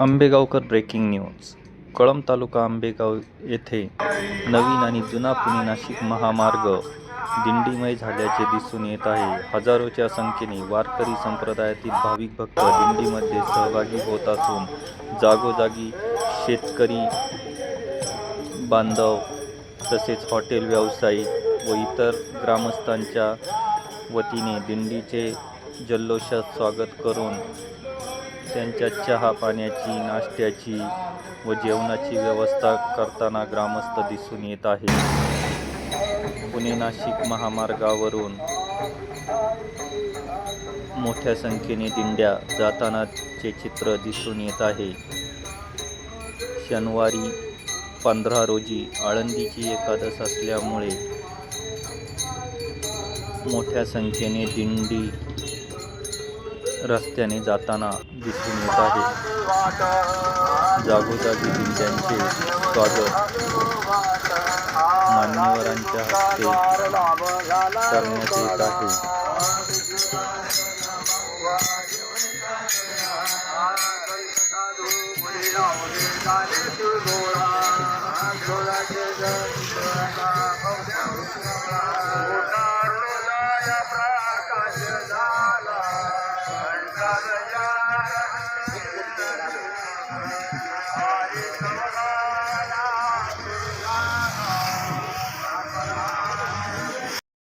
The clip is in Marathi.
Ambegaonkar breaking news. Kalamb taluka Ambegaon येथे नवीन आणि जुना पुणे नाशिक महामार्ग दिंडीमय झाल्याचे दिसून येत आहे. हजारोच्या संख्येने वारकरी संप्रदायातील भाविक भक्त दिंडीमध्ये सहभागी होत असून जागोजागी शेतकरी बांधव तसेच हॉटेल व्यावसायिक व इतर ग्रामस्थांच्या वतीने दिंडीचे जल्लोषात स्वागत करून त्यांच्या चहा पाण्याची नाश्त्याची व जेवणाची व्यवस्था करताना ग्रामस्थ दिसून येत आहे. पुणे नाशिक महामार्गावरून मोठ्या संख्येने दिंड्या जातानाचे चित्र दिसून येत आहे. शनिवारी पंधरा रोजी आळंदीची एकादश असल्यामुळे मोठ्या संख्येने दिंडी रस्त्याने जाताना दिसून येत आहे. जागोजागी दिंड्यांचे स्वागत मान्यवरांच्या हस्ते करण्यात येत आहे.